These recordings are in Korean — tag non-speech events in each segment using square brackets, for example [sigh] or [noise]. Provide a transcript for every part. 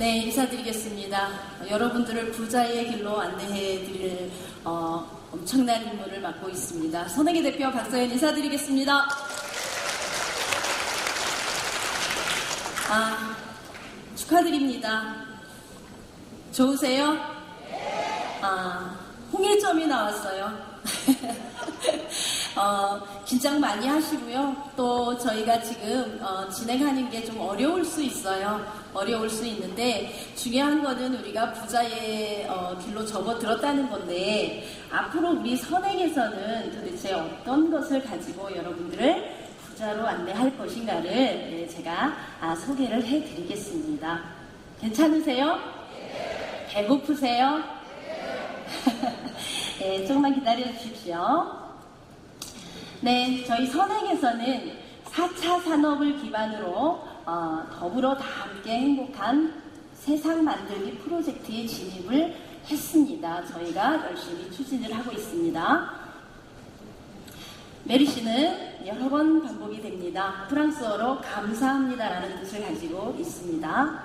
네, 인사드리겠습니다. 여러분들을 부자의 길로 안내해 드릴 어, 엄청난 임무를 맡고 있습니다. 선행의 대표 박서연 인사드리겠습니다. 아, 축하드립니다. 좋으세요? 아, 홍일점이 나왔어요. [laughs] 어, 긴장 많이 하시고요. 또 저희가 지금 어, 진행하는 게 좀 어려울 수 있어요. 어려울 수 있는데 중요한 거는 우리가 부자의 어, 길로 접어들었다는 건데 앞으로 우리 선행에서는 도대체 어떤 것을 가지고 여러분들을 부자로 안내할 것인가를 네, 제가 아, 소개를 해드리겠습니다. 괜찮으세요? 배고프세요? 네, [laughs] 조금만 기다려 주십시오. 네, 저희 선행에서는 4차 산업을 기반으로 어, 더불어 다 함께 행복한 세상 만들기 프로젝트에 진입을 했습니다. 저희가 열심히 추진을 하고 있습니다. 메리 씨는 여러 번 반복이 됩니다. 프랑스어로 감사합니다라는 뜻을 가지고 있습니다.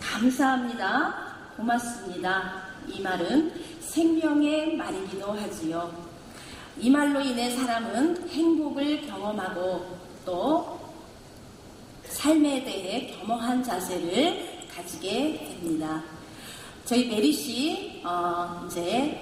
감사합니다. 고맙습니다. 이 말은 생명의 말이기도 하지요. 이 말로 인해 사람은 행복을 경험하고 또 삶에 대해 겸허한 자세를 가지게 됩니다. 저희 메리 씨 어, 이제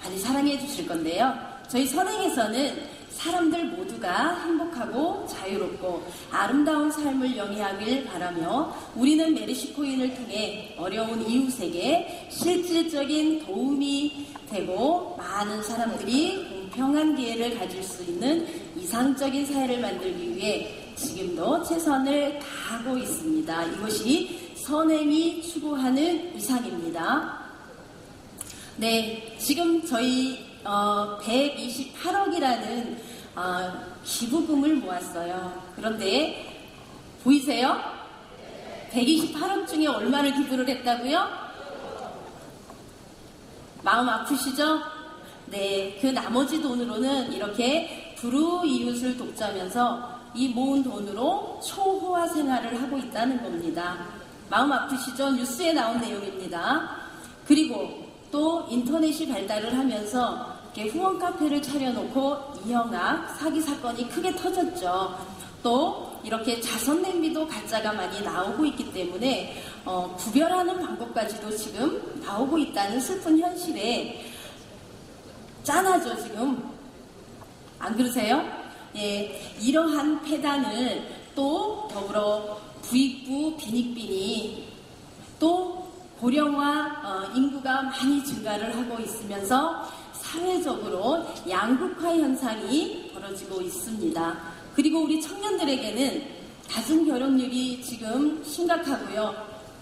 많이 사랑해 주실 건데요. 저희 선행에서는 사람들 모두가 행복하고 자유롭고 아름다운 삶을 영위하길 바라며 우리는 메리시 코인을 통해 어려운 이웃에게 실질적인 도움이 되고 많은 사람들이 공평한 기회를 가질 수 있는 이상적인 사회를 만들기 위해 지금도 최선을 다하고 있습니다. 이것이 선행이 추구하는 이상입니다. 네, 지금 저희 어, 128억이라는 어, 기부금을 모았어요. 그런데 보이세요? 128억 중에 얼마를 기부를 했다고요? 마음 아프시죠? 네, 그 나머지 돈으로는 이렇게 불우 이웃을 돕자면서 이 모은 돈으로 초호화 생활을 하고 있다는 겁니다. 마음 아프시죠? 뉴스에 나온 내용입니다. 그리고 또 인터넷이 발달을 하면서 후원 카페를 차려놓고 이형아 사기 사건이 크게 터졌죠. 또 이렇게 자선 냄비도 가짜가 많이 나오고 있기 때문에 어, 구별하는 방법까지도 지금 나오고 있다는 슬픈 현실에 짠하죠 지금 안 그러세요? 예, 이러한 폐단을 또 더불어 부익부 빈익빈이 또 고령화 어, 인구가 많이 증가를 하고 있으면서 사회적으로 양극화 현상이 벌어지고 있습니다. 그리고 우리 청년들에게는 다중 결혼율이 지금 심각하고요.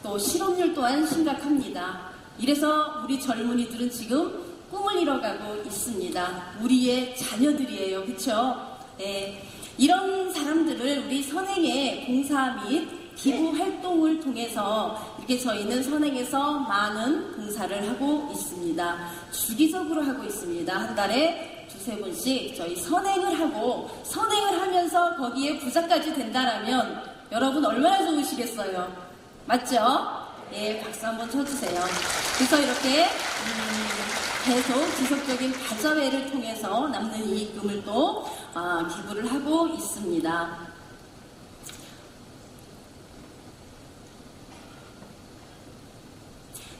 또 실업률 또한 심각합니다. 이래서 우리 젊은이들은 지금 꿈을 잃어가고 있습니다. 우리의 자녀들이에요. 그렇죠? 네. 이런 사람들을 우리 선행의 봉사 및 기부 활동을 통해서 이렇게 저희는 선행에서 많은 봉사를 하고 있습니다. 주기적으로 하고 있습니다. 한 달에 두세 번씩 저희 선행을 하고 선행을 하면서 거기에 부자까지 된다라면 여러분 얼마나 좋으시겠어요? 맞죠? 예, 박수 한번 쳐주세요. 그래서 이렇게 음, 계속 지속적인 가자회를 통해서 남는 이익금을 또 아, 기부를 하고 있습니다.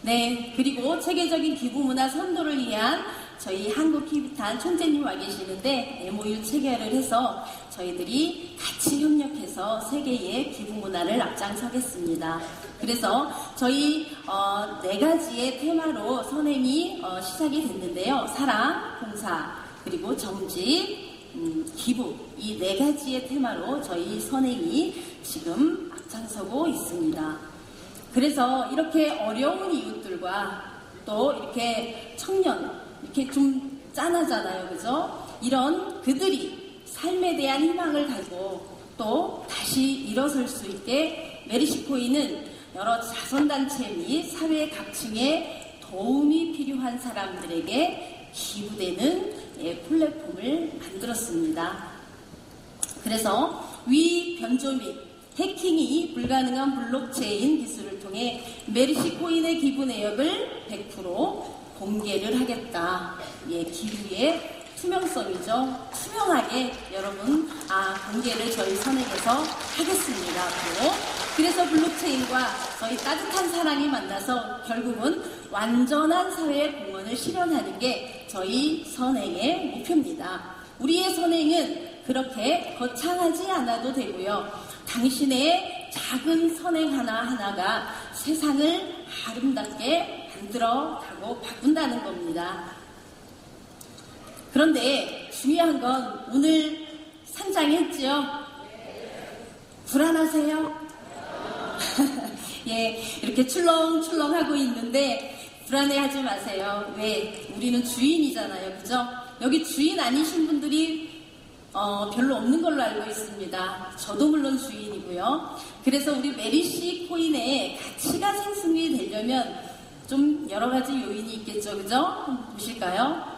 네, 그리고 체계적인 기부 문화 선도를 위한 저희 한국 키비탄 촌재님 와 계시는데 MOU 체결을 해서 저희들이 같이 협력해서 세계의 기부 문화를 앞장서겠습니다. 그래서 저희 어, 네 가지의 테마로 선행이 어, 시작이 됐는데요. 사랑, 봉사, 그리고 정직, 음, 기부 이 네 가지의 테마로 저희 선행이 지금 앞장서고 있습니다. 그래서 이렇게 어려운 이웃들과 또 이렇게 청년, 이렇게 좀 짠하잖아요. 그죠? 이런 그들이 삶에 대한 희망을 가지고 또 다시 일어설 수 있게 메리시코이는 여러 자선단체 및 사회 각층에 도움이 필요한 사람들에게 기부되는 예, 플랫폼을 만들었습니다. 그래서 위 변조 및 해킹이 불가능한 블록체인 기술을 통해 메르시 코인의 기부 내역을 100% 공개를 하겠다. 예, 기부의 투명성이죠. 투명하게 여러분 아 공개를 저희 선행에서 하겠습니다. 그래서 블록체인과 저희 따뜻한 사랑이 만나서 결국은 완전한 사회 공헌을 실현하는 게 저희 선행의 목표입니다. 우리의 선행은 그렇게 거창하지 않아도 되고요. 당신의 작은 선행 하나하나가 세상을 아름답게 만 들어 가고 바꾼다는 겁니다. 그런데 중요한 건 오늘 상장했지요? 불안하세요? [laughs] 예, 이렇게 출렁출렁 하고 있는데 불안해하지 마세요. 왜? 우리는 주인이잖아요. 그죠? 여기 주인 아니신 분들이 어, 별로 없는 걸로 알고 있습니다. 저도 물론 주인이고요. 그래서 우리 메리시 코인의 가치가 생성이 되려면 좀 여러 가지 요인이 있겠죠. 그죠? 보실까요?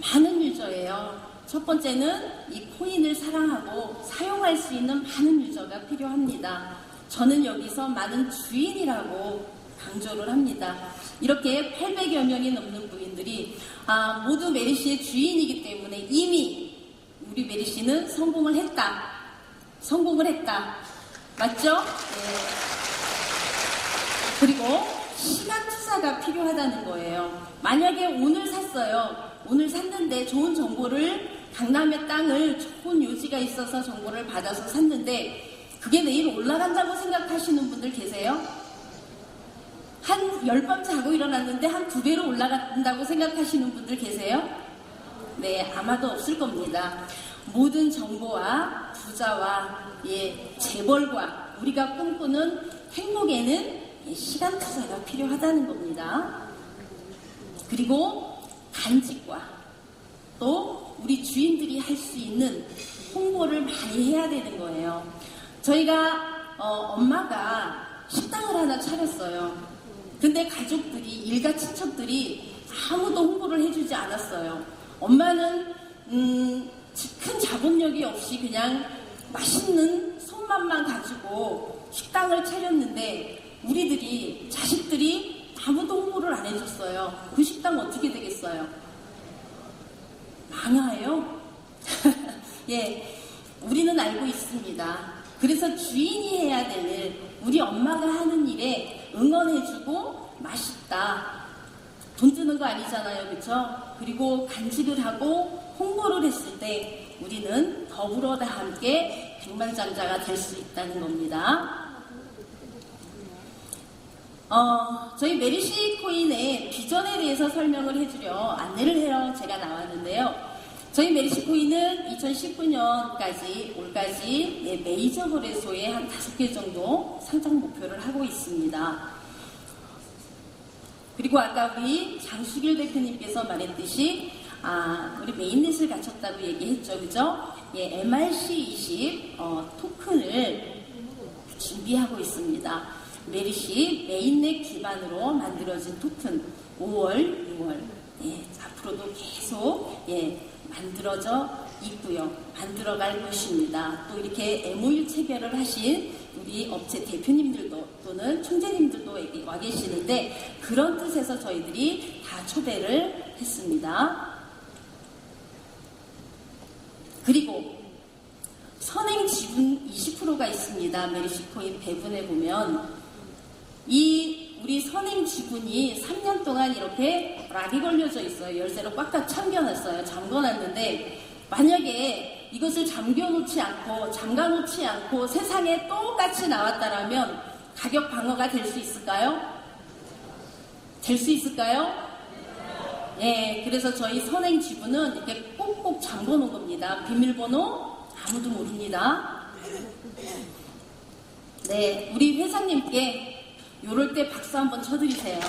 많은 유저예요. 첫 번째는 이 코인을 사랑하고 사용할 수 있는 많은 유저가 필요합니다. 저는 여기서 많은 주인이라고 강조를 합니다. 이렇게 800여 명이 넘는 부인들이 아, 모두 메리시의 주인이기 때문에 이미 우리 메리시는 성공을 했다. 성공을 했다. 맞죠? 네. 그리고 시간 투자가 필요하다는 거예요. 만약에 오늘 샀어요. 오늘 샀는데 좋은 정보를 강남의 땅을 좋은 요지가 있어서 정보를 받아서 샀는데 그게 내일 올라간다고 생각하시는 분들 계세요? 한 열 밤 자고 일어났는데 한 두 배로 올라간다고 생각하시는 분들 계세요? 네, 아마도 없을 겁니다. 모든 정보와 부자와 예, 재벌과 우리가 꿈꾸는 행복에는 예, 시간 투자가 필요하다는 겁니다. 그리고 간직과 또 우리 주인들이 할 수 있는 홍보를 많이 해야 되는 거예요. 저희가 어, 엄마가 식당을 하나 차렸어요. 근데 가족들이 일가 친척들이 아무도 홍보를 해주지 않았어요. 엄마는 음, 큰 자본력이 없이 그냥 맛있는 손맛만 가지고 식당을 차렸는데 우리들이 자식들이 아무도 홍보를 안 해줬어요. 그 식당 어떻게 되겠어요? 망해요. [laughs] 예, 우리는 알고 있습니다. 그래서 주인이 해야 될 일, 우리 엄마가 하는 일에 응원해주고 맛있다. 돈 드는 거 아니잖아요. 그쵸? 그리고 간직을 하고 홍보를 했을 때 우리는 더불어 다 함께 백만장자가 될 수 있다는 겁니다. 어, 저희 메리시 코인의 비전에 대해서 설명을 해주려 안내를 해요. 제가 나왔는데요. 저희 메리시 코인은 2019년까지 올까지 예, 메이저 거래소에 한 다섯 개 정도 상장 목표를 하고 있습니다. 그리고 아까 우리 장수길 대표님께서 말했듯이 아, 우리 메인넷을 갖췄다고 얘기했죠, 그죠? 예, MRC20 어, 토큰을 준비하고 있습니다. 메리시 메인넷 기반으로 만들어진 토큰 5월, 6월 예, 앞으로도 계속 예, 만들어져 있고요. 만들어갈 것입니다. 또 이렇게 MOU 체결을 하신 우리 업체 대표님들도 또는 총재님들도 와 계시는데 그런 뜻에서 저희들이 다 초대를 했습니다. 그리고 선행 지분 20%가 있습니다. 메리시코인 배분해 보면 이 우리 선행 지분이 3년 동안 이렇게 락이 걸려져 있어요. 열쇠로 꽉꽉 잠겨놨어요. 잠궈놨는데 만약에 이것을 잠겨놓지 않고 잠가놓지 않고 세상에 똑같이 나왔다라면 가격 방어가 될 수 있을까요? 될 수 있을까요? 예, 그래서 저희 선행 지분은 이렇게 꼭꼭 잠궈 놓은 겁니다. 비밀번호 아무도 모릅니다. 네, 우리 회장님께 요럴 때 박수 한번 쳐드리세요.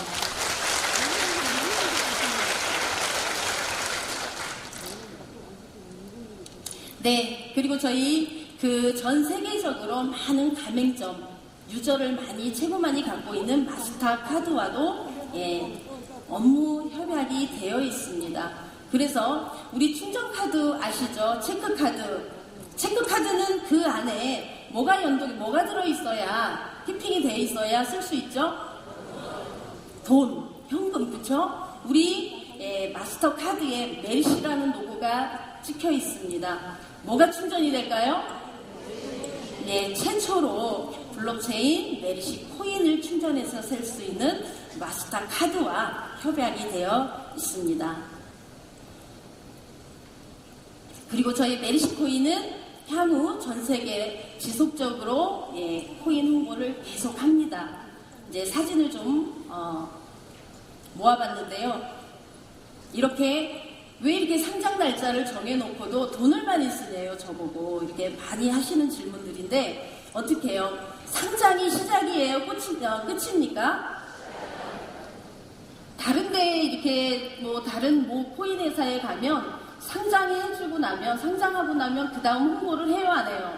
네, 그리고 저희 그 전 세계적으로 많은 가맹점, 유저를 많이, 최고 많이 갖고 있는 마스터 카드와도 예, 업무 협약이 되어 있습니다. 그래서 우리 충전카드 아시죠? 체크카드. 체크카드는 그 안에 뭐가 연동이 뭐가 들어있어야 히핑이 돼 있어야 쓸 수 있죠? 돈, 현금, 그쵸? 우리 예, 마스터 카드에 메리시라는 로고가 찍혀 있습니다. 뭐가 충전이 될까요? 네, 최초로 블록체인 메리시 코인을 충전해서 쓸수 있는 마스터 카드와 협약이 되어 있습니다. 그리고 저희 메리시 코인은 향후 전 세계 지속적으로 예, 코인 홍보를 계속합니다. 이제 사진을 좀 어, 모아봤는데요. 이렇게 왜 이렇게 상장 날짜를 정해놓고도 돈을 많이 쓰네요, 저보고. 이렇게 많이 하시는 질문들인데, 어떻게 해요? 상장이 시작이에요? 끝이, 어, 끝입니까? 다른데 이렇게 뭐 다른 뭐 코인 회사에 가면 상장이 해주고 나면, 상장하고 나면 그 다음 홍보를 해요, 안 해요?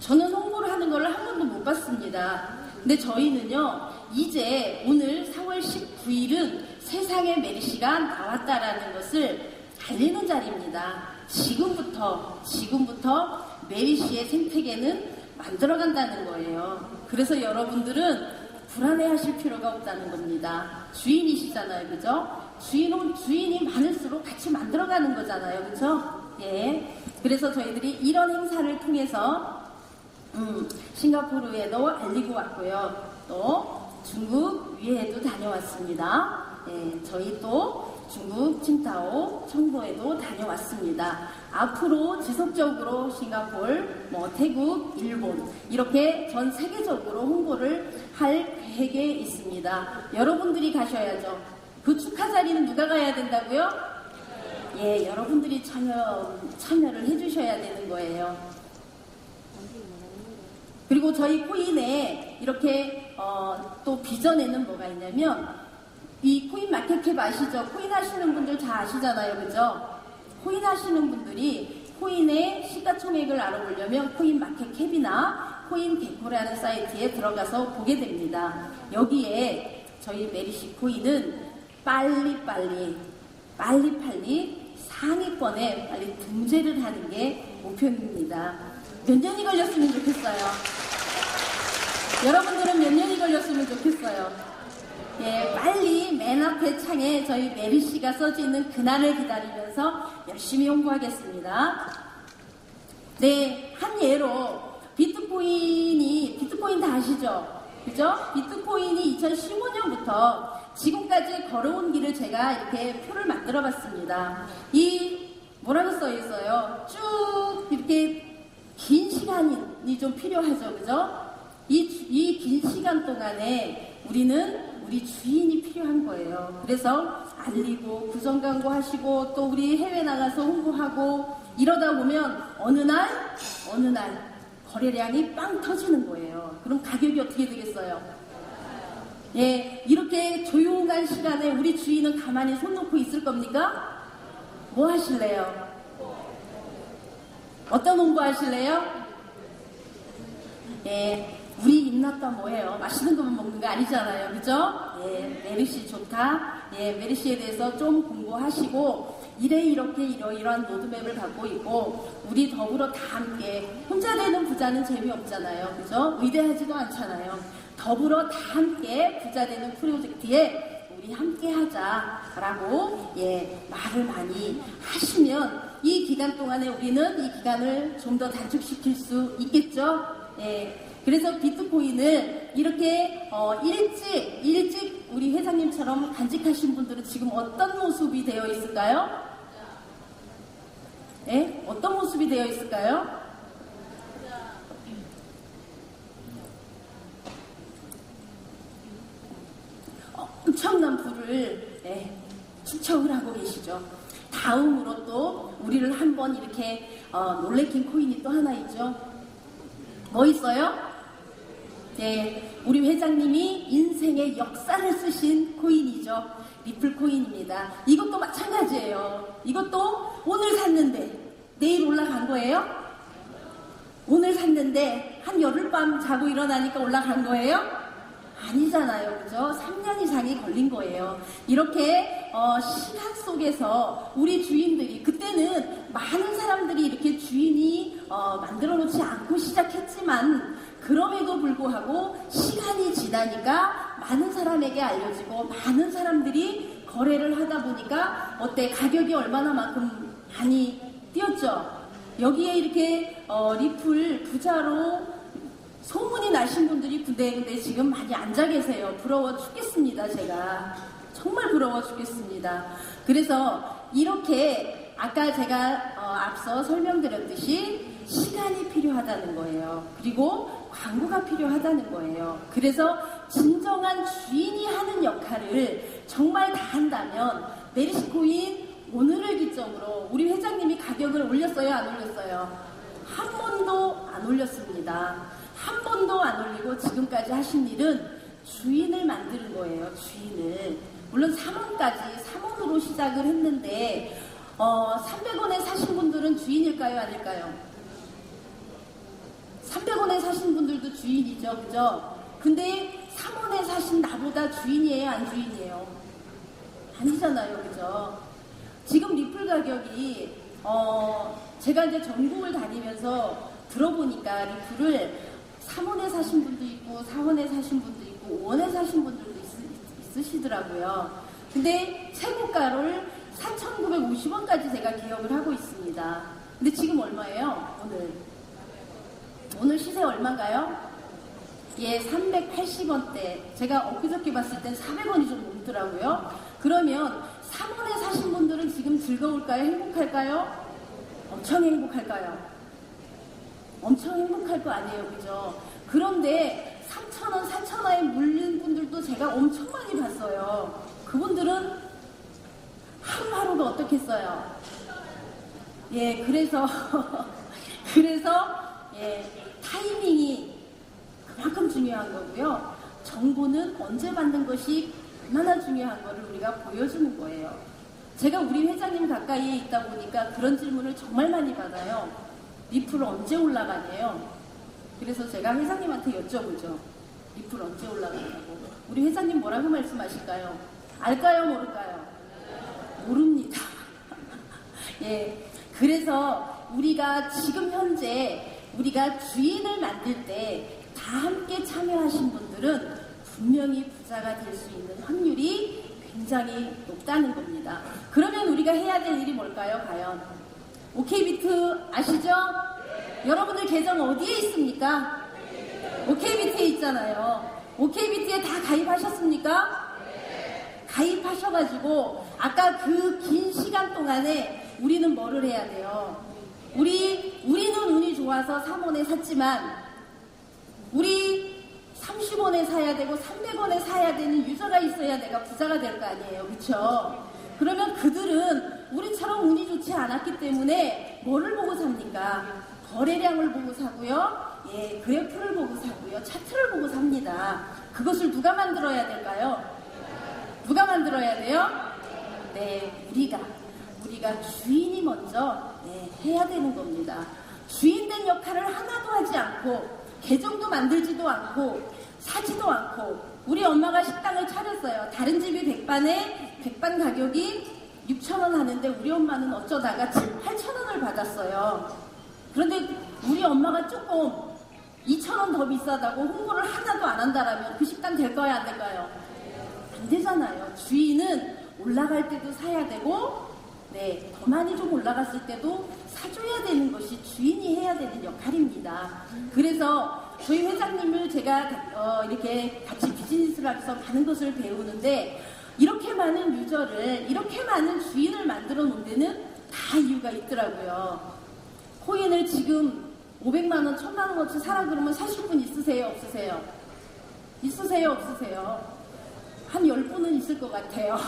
저는 홍보를 하는 걸 한 번도 못 봤습니다. 근데 저희는요, 이제 오늘 4월 19일은 세상에 메리시가 나왔다라는 것을 알리는 자리입니다. 지금부터, 지금부터 메리시의 생태계는 만들어간다는 거예요. 그래서 여러분들은 불안해 하실 필요가 없다는 겁니다. 주인이시잖아요. 그죠? 주인은, 주인이 많을수록 같이 만들어가는 거잖아요. 그죠? 예. 그래서 저희들이 이런 행사를 통해서 음, 싱가포르에도 알리고 왔고요. 또 중국 위해에도 다녀왔습니다. 예, 저희 또 중국 칭타오 청도에도 다녀왔습니다. 앞으로 지속적으로 싱가폴, 뭐 태국, 일본 이렇게 전 세계적으로 홍보를 할 계획에 있습니다. 여러분들이 가셔야죠. 그 축하 자리는 누가 가야 된다고요? 예, 여러분들이 참여 참여를 해주셔야 되는 거예요. 그리고 저희 코인에 이렇게 어, 또 비전에는 뭐가 있냐면 이 코인 마켓캡 아시죠? 코인 하시는 분들 다 아시잖아요, 그죠? 코인 하시는 분들이 코인의 시가총액을 알아보려면 코인 마켓캡이나 코인 개코라는 사이트에 들어가서 보게 됩니다. 여기에 저희 메리시 코인은 빨리빨리 빨리빨리 상위권에 빨리 등재를 하는 게 목표입니다. 몇 년이 걸렸으면 좋겠어요. 여러분들은 몇 년이 걸렸으면 좋겠어요. 예, 빨리 맨 앞에 창에 저희 메리 씨가 써져 있는 그날을 기다리면서 열심히 홍보하겠습니다. 네, 한 예로 비트코인이 비트코인 다 아시죠? 그죠? 비트코인이 2015년부터 지금까지 걸어온 길을 제가 이렇게 표를 만들어 봤습니다. 이 뭐라고 써 있어요? 쭉 이렇게 긴 시간이 좀 필요하죠. 그죠? 이 긴 시간 동안에 우리는 우리 주인이 필요한 거예요. 그래서 알리고 구정 광고 하시고 또 우리 해외 나가서 홍보하고 이러다 보면 어느 날 어느 날 거래량이 빵 터지는 거예요. 그럼 가격이 어떻게 되겠어요? 예, 이렇게 조용한 시간에 우리 주인은 가만히 손 놓고 있을 겁니까? 뭐 하실래요? 어떤 홍보 하실래요? 예, 우리 입났다 뭐예요? 맛있는 것만 먹는 거 아니잖아요. 그죠? 예, 메르시 좋다. 예, 메르시에 대해서 좀 공부하시고, 이래 이렇게 이러이러한 로드맵을 갖고 있고, 우리 더불어 다 함께, 혼자 되는 부자는 재미없잖아요. 그죠? 의대하지도 않잖아요. 더불어 다 함께 부자 되는 프로젝트에 우리 함께 하자라고, 예, 말을 많이 하시면, 이 기간 동안에 우리는 이 기간을 좀 더 단축시킬 수 있겠죠? 예. 그래서 비트코인을 이렇게 어, 일찍 일찍 우리 회장님처럼 간직하신 분들은 지금 어떤 모습이 되어 있을까요? 예? 어떤 모습이 되어 있을까요? 엄청난 부를 예, 축적을 하고 계시죠. 다음으로 또 우리를 한번 이렇게 어, 놀래킨 코인이 또 하나 있죠. 뭐 있어요? 네, 우리 회장님이 인생의 역사를 쓰신 코인이죠. 리플 코인입니다. 이것도 마찬가지예요. 이것도 오늘 샀는데 내일 올라간 거예요? 오늘 샀는데 한 열흘밤 자고 일어나니까 올라간 거예요? 아니잖아요. 그죠? 3년 이상이 걸린 거예요. 이렇게 어, 시간 속에서 우리 주인들이 그때는 많은 사람들이 이렇게 주인이 어, 만들어 놓지 않고 시작했지만 그럼에도 불구하고 시간이 지나니까 많은 사람에게 알려지고 많은 사람들이 거래를 하다 보니까 어때 가격이 얼마나 만큼 많이 뛰었죠. 여기에 이렇게 어, 리플 부자로 소문이 나신 분들이 군데군데 지금 많이 앉아 계세요. 부러워 죽겠습니다, 제가. 정말 부러워 죽겠습니다. 그래서 이렇게 아까 제가 어, 앞서 설명드렸듯이 시간이 필요하다는 거예요. 그리고 광고가 필요하다는 거예요. 그래서 진정한 주인이 하는 역할을 정말 다 한다면 메리시코인 오늘을 기점으로 우리 회장님이 가격을 올렸어요, 안 올렸어요? 한 번도 안 올렸습니다. 한 번도 안 올리고 지금까지 하신 일은 주인을 만드는 거예요. 주인을. 물론 3원까지 3원으로 시작을 했는데 어, 300원에 사신 분들은 주인일까요? 아닐까요? 300원에 사신 분들도 주인이죠. 그죠? 근데 3원에 사신 나보다 주인이에요? 안 주인이에요? 아니잖아요. 그죠? 지금 리플 가격이 어, 제가 이제 전국을 다니면서 들어보니까 리플을 3원에 사신 분도 있고 4원에 사신 분도 있고 5원에 사신 분들도 있, 으시더라고요 근데 최고가를 4,950원까지 제가 기억을 하고 있습니다. 근데 지금 얼마예요? 오늘 오늘 시세 얼마인가요? 예, 380원대. 제가 엊그저께 봤을 땐 400원이 좀 넘더라고요. 그러면 3원에 사신 분들은 지금 즐거울까요? 행복할까요? 엄청 행복할까요? 엄청 행복할 거 아니에요, 그죠? 그런데 3,000원, 4,000원에 물린 분들도 제가 엄청 많이 봤어요. 그분들은 하루하루가 어떻겠어요? 예, 그래서, [laughs] 그래서, 예, 타이밍이 그만큼 중요한 거고요. 정보는 언제 받는 것이 얼마나 중요한 거를 우리가 보여주는 거예요. 제가 우리 회장님 가까이에 있다 보니까 그런 질문을 정말 많이 받아요. 리플 언제 올라가냐요? 그래서 제가 회장님한테 여쭤보죠. 리플 언제 올라가냐고. 우리 회장님 뭐라고 말씀하실까요? 알까요? 모를까요? 모릅니다. [laughs] 예. 그래서 우리가 지금 현재 우리가 주인을 만들 때 다 함께 참여하신 분들은 분명히 부자가 될 수 있는 확률이 굉장히 높다는 겁니다. 그러면 우리가 해야 될 일이 뭘까요, 과연? 오케이비트 아시죠? 여러분들 계정 어디에 있습니까? 오케이비트에 있잖아요. 오케이비트에 다 가입하셨습니까? 가입하셔가지고 아까 그 긴 시간 동안에 우리는 뭐를 해야 돼요? 우리 우리는 운이 좋아서 3원에 샀지만 우리 30원에 사야 되고 300원에 사야 되는 유저가 있어야 내가 부자가 될 거 아니에요. 그렇죠? 그러면 그들은 우리처럼 운이 좋지 않았기 때문에 뭐를 보고 삽니까? 거래량을 보고 사고요. 예, 그래프를 보고 사고요. 차트를 보고 삽니다. 그것을 누가 만들어야 될까요? 누가 만들어야 돼요? 네, 우리가. 우리가 주인이 먼저 네, 해야 되는 겁니다. 주인된 역할을 하나도 하지 않고 계정도 만들지도 않고 사지도 않고 우리 엄마가 식당을 차렸어요. 다른 집이 백반에 백반 가격이 6천원 하는데 우리 엄마는 어쩌다가 7, 8천원을 받았어요. 그런데 우리 엄마가 조금 2천원 더 비싸다고 홍보를 하나도 안 한다라면 그 식당 될까요? 안 될까요? 안 되잖아요. 주인은 올라갈 때도 사야 되고 네, 더 많이 좀 올라갔을 때도 사줘야 되는 것이 주인이 해야 되는 역할입니다. 그래서 저희 회장님을 제가 어, 이렇게 같이 비즈니스를 하면서 많은 것을 배우는데 이렇게 많은 유저를 이렇게 많은 주인을 만들어 놓은 데는 다 이유가 있더라고요. 코인을 지금 500만 원, 1000만 원어치 사라 그러면 사실 분 있으세요, 없으세요? 있으세요, 없으세요? 한 10분은 있을 것 같아요.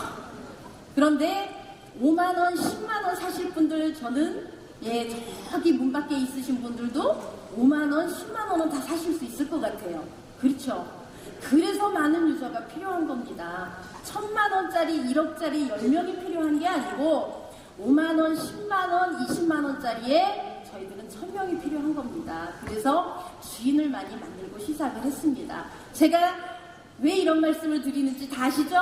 [laughs] 그런데 5만 원, 10만 원 사실 분들 저는 예, 저기 문 밖에 있으신 분들도 5만 원, 10만 원은 다 사실 수 있을 것 같아요. 그렇죠? 그래서 많은 유저가 필요한 겁니다. 천만 원짜리, 1억짜리 10명이 필요한 게 아니고 5만 원, 10만 원, 20만 원짜리에 저희들은 1000명이 필요한 겁니다. 그래서 주인을 많이 만들고 시작을 했습니다. 제가 왜 이런 말씀을 드리는지 다 아시죠?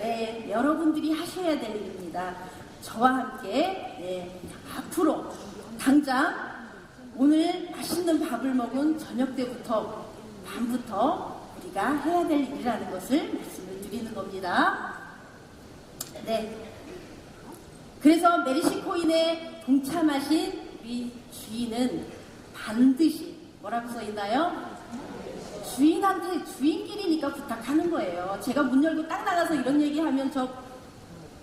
네, 여러분들이 하셔야 될 일입니다. 저와 함께 네, 앞으로 당장 오늘 맛있는 밥을 먹은 저녁 때부터 밤부터 우리가 해야 될 일이라는 것을 말씀을 드리는 겁니다. 네. 그래서 메리시 코인에 동참하신 우리 주인은 반드시 뭐라고 써 있나요? 주인한테 주인끼리니까 부탁하는 거예요. 제가 문 열고 딱 나가서 이런 얘기하면 저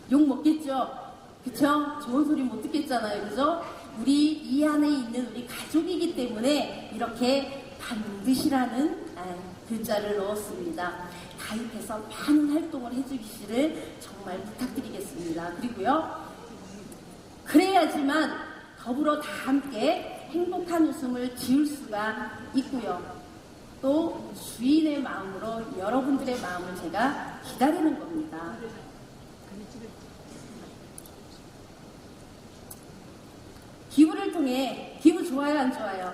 욕 먹겠죠? 그쵸? 좋은 소리 못 듣겠잖아요. 그죠? 우리 이 안에 있는 우리 가족이기 때문에 이렇게 반드시라는 아, 글자를 넣었습니다. 가입해서 많은 활동을 해주시기를 정말 부탁드리겠습니다. 그리고요, 그래야지만 더불어 다 함께 행복한 웃음을 지을 수가 있고요. 또 주인의 마음으로 여러분들의 마음을 제가 기다리는 겁니다. 기부를 통해 기부 좋아요 안 좋아요?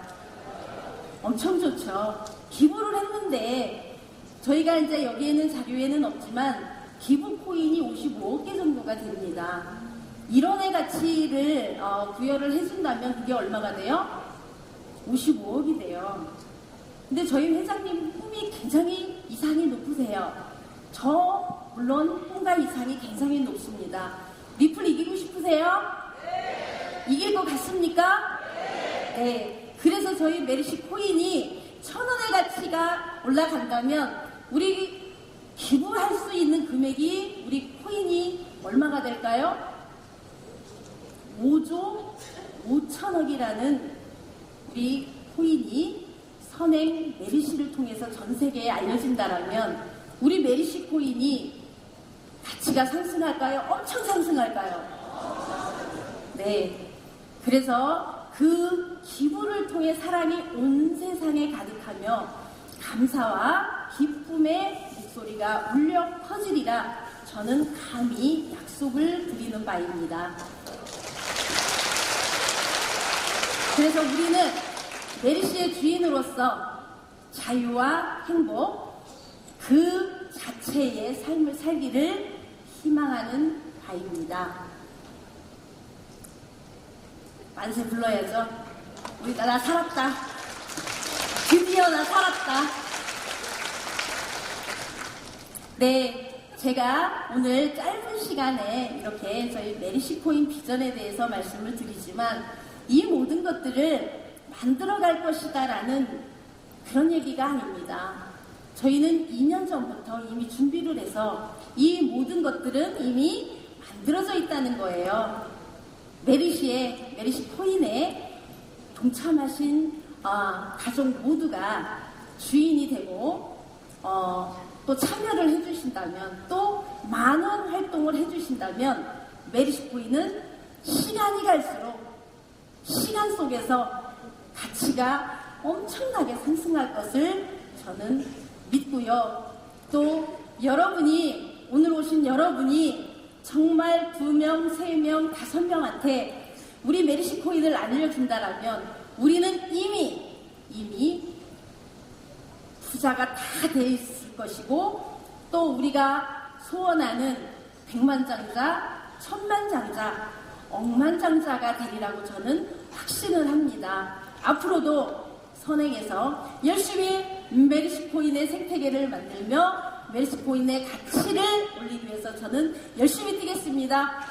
엄청 좋죠. 기부를 했는데 저희가 이제 여기에는 자료에는 없지만 기부 코인이 55억 개 정도가 됩니다. 1원의 가치를 어, 부여를 해준다면 그게 얼마가 돼요? 55억이 돼요. 근데 저희 회장님 꿈이 굉장히 이상이 높으세요. 저 물론 꿈과 이상이 굉장히 높습니다. 리플 이기고 싶으세요? 이길 것 같습니까? 네. 그래서 저희 메르시 코인이 천 원의 가치가 올라간다면 우리 기부할 수 있는 금액이 우리 코인이 얼마가 될까요? 5조 5천억이라는 우리 코인이 선행 메리시를 통해서 전 세계에 알려진다라면 우리 메리시 코인이 가치가 상승할까요? 엄청 상승할까요? 네. 그래서 그 기부를 통해 사랑이 온 세상에 가득하며 감사와 기쁨의 목소리가 울려 퍼지리라 저는 감히 약속을 드리는 바입니다. 그래서 우리는 메리시의 주인으로서 자유와 행복 그 자체의 삶을 살기를 희망하는 바입니다. 만세 불러야죠. 우리 나, 나 살았다. 드디어 나 살았다. 네, 제가 오늘 짧은 시간에 이렇게 저희 메리시 코인 비전에 대해서 말씀을 드리지만 이 모든 것들을 만들어갈 것이다라는 그런 얘기가 아닙니다. 저희는 2년 전부터 이미 준비를 해서 이 모든 것들은 이미 만들어져 있다는 거예요. 메리시의 메리시 코인에 동참하신 어, 가족 모두가 주인이 되고 어, 또 참여를 해주신다면 또 많은 활동을 해주신다면 메리시 코인은 시간이 갈수록 시간 속에서 가치가 엄청나게 상승할 것을 저는 믿고요. 또 여러분이 오늘 오신 여러분이 정말 두 명, 세 명, 다섯 명한테 우리 메리시 코인을 알려준다라면 우리는 이미 이미 부자가 다 돼 있을 것이고 또 우리가 소원하는 백만장자, 천만장자, 억만장자가 되리라고 저는 확신을 합니다. 앞으로도 선행해서 열심히 메리시 코인의 생태계를 만들며 메리시 코인의 가치를 올리기 위해서 저는 열심히 뛰겠습니다.